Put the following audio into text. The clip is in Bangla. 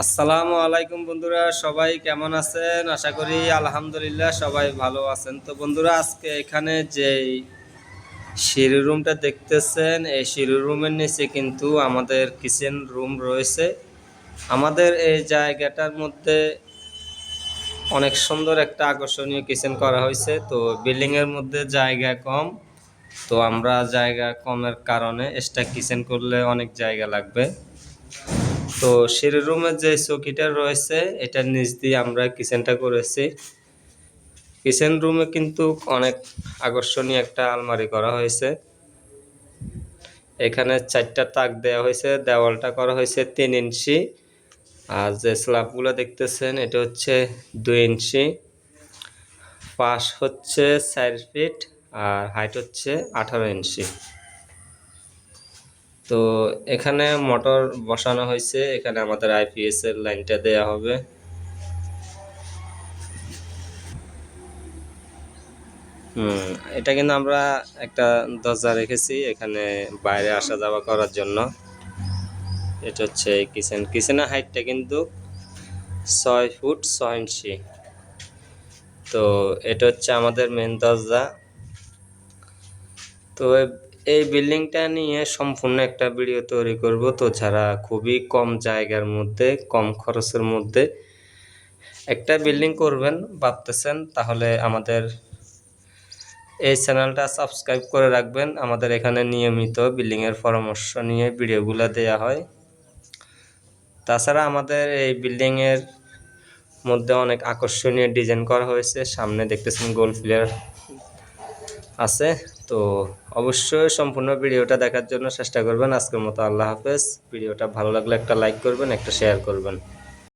আসসালামু আলাইকুম বন্ধুরা, সবাই কেমন আছেন? আশা করি আলহামদুলিল্লাহ সবাই ভালো আছেন। তো বন্ধুরা, আজকে এখানে যে সিঁড়ি রুমটা দেখতেছেন, এই সিঁড়ি রুমের নিচে কিন্তু আমাদের কিচেন রুম রয়েছে। আমাদের এই জায়গাটার মধ্যে অনেক সুন্দর একটা আকর্ষণীয় কিচেন করা হয়েছে। তো বিল্ডিংয়ের মধ্যে জায়গা কম, তো আমরা জায়গা কমের কারণে এক্সট্রা কিচেন করলে অনেক জায়গা লাগবে। তো সিঁড়ি রুমের যে চৌকিটা রয়েছে এটার নিচ দিয়ে আমরা কিচেনটা করেছি। কিচেন রুমে কিন্তু অনেক আকর্ষণীয় একটা আলমারি করা হয়েছে। এখানে চারটা তাক দেওয়া হয়েছে, দেওয়ালটা করা হয়েছে তিন ইঞ্চি। আর যে স্ল্যাবগুলো দেখতেছেন, এটা হচ্ছে দুই ইঞ্চি। পাশ হচ্ছে চার ফিট আর হাইট হচ্ছে আঠারো ইঞ্চি। তো এখানে মোটর বসানো হয়েছে, এখানে আমাদের আইপিএস এর লাইনটা দেয়া হবে। হুম, এটা কিন্তু আমরা একটা দরজা রেখেছি, এখানে বাইরে আসা যাওয়া করার জন্য। এটা হচ্ছে কিচেন। কিচেনের হাইটটা কিন্তু ছয় ফুট ছয় ইঞ্চি। তো এটা হচ্ছে আমাদের মেন দরজা। তো এই বিল্ডিংটা নিয়ে সম্পূর্ণ একটা ভিডিও তৈরি করব। তো যারা খুবই কম জায়গার মধ্যে, কম খরচের মধ্যে একটা বিল্ডিং করবেন, ভাবতেছেন, তাহলে আমাদের এই চ্যানেলটা সাবস্ক্রাইব করে রাখবেন। আমাদের এখানে নিয়মিত বিল্ডিংয়ের পরামর্শ নিয়ে ভিডিওগুলো দেওয়া হয়। তাছাড়া আমাদের এই বিল্ডিংয়ের মধ্যে অনেক আকর্ষণীয় ডিজাইন করা হয়েছে। সামনে দেখতেছেন গোল প্লেয়ার আছে। তো অবশ্যই সম্পূর্ণ ভিডিওটা দেখার জন্য চেষ্টা করবেন। আজকের মতো আল্লাহ হাফেজ। ভিডিওটা ভালো লাগলে একটা লাইক করবেন, একটা শেয়ার করবেন।